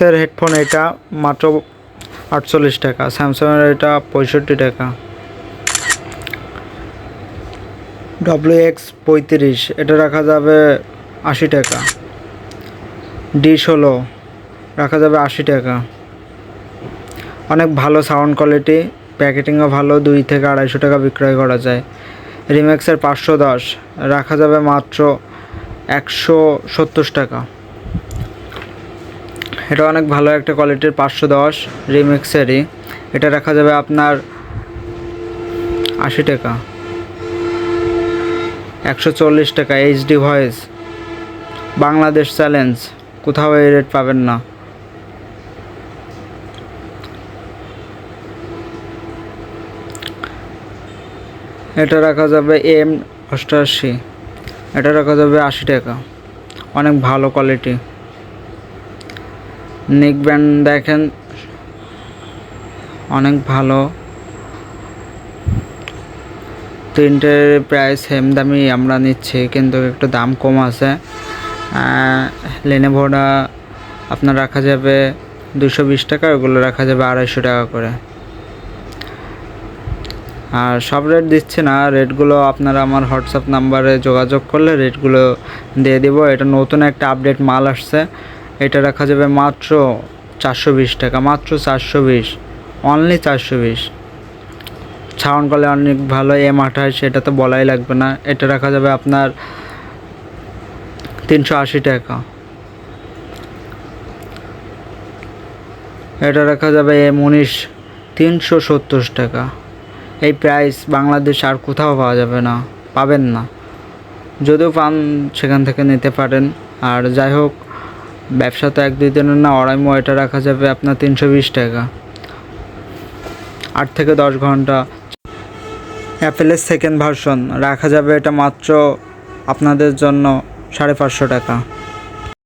রিম্যাক্সের headphone এটা মাত্র আটচল্লিশ টাকা। স্যামসাংয়ের এটা পঁয়ষট্টি টাকা। ডব্লিউ এক্স পঁয়ত্রিশ, এটা রাখা যাবে আশি টাকা। ডি ষোলো, রাখা যাবে আশি টাকা। অনেক ভালো সাউন্ড কোয়ালিটি প্যাকেটিংও ভালো, দুই থেকে আড়াইশো টাকা বিক্রয় করা যায়। রিম্যাক্সের পাঁচশো দশ, রাখা যাবে মাত্র একশো সত্তর টাকা। এটা অনেক ভালো একটা কোয়ালিটির পাঁচশো দশ রিমিক্সেরই এটা রাখা যাবে আপনার আশি টাকা। একশো চল্লিশ টাকা এইচডি ভয়েস। বাংলাদেশ চ্যালেঞ্জ, কোথাও এই রেট পাবেন না। এটা রাখা যাবে এম অষ্টআশি এটা রাখা যাবে আশি টাকা। অনেক ভালো কোয়ালিটি। নেক ব্যান্ড দেখেন। অনেক ভালো। তিনটের প্রায় সেম দামই আমরা নিচ্ছি, কিন্তু একটু দাম কম আছে। লেনেভোটা আপনার রাখা যাবে দুশো বিশ টাকা, ওগুলো রাখা যাবে আড়াইশো টাকা করে। আর সব রেট দিচ্ছি না রেটগুলো আপনারা আমার হোয়াটসঅ্যাপ নাম্বারে যোগাযোগ করলে রেটগুলো দিয়ে দিব। এটা নতুন একটা আপডেট মাল আসছে। এটা রাখা যাবে মাত্র চারশো বিশ টাকা, মাত্র চারশো বিশ অনলি চারশো বিশ। ছাউন কলে অনেক ভালো এম আঠাশ, এটা তো বলাই লাগবে না। এটা রাখা যাবে আপনার তিনশো আশি টাকা। এটা রাখা যাবে এম উনিশ, তিনশো সত্তর টাকা। এই প্রাইস বাংলাদেশ আর কোথাও পাওয়া যাবে না, পাবেন না। যদিও পান সেখান থেকে নিতে পারেন। আর যাই হোক ব্যবসা তো এক দুই দিনের না আড়াই এটা রাখা যাবে আপনার তিনশো বিশ টাকা। আট থেকে দশ ঘণ্টা। অ্যাপেলের সেকেন্ড ভার্সন রাখা যাবে এটা মাত্র আপনাদের জন্য সাড়ে পাঁচশো টাকা।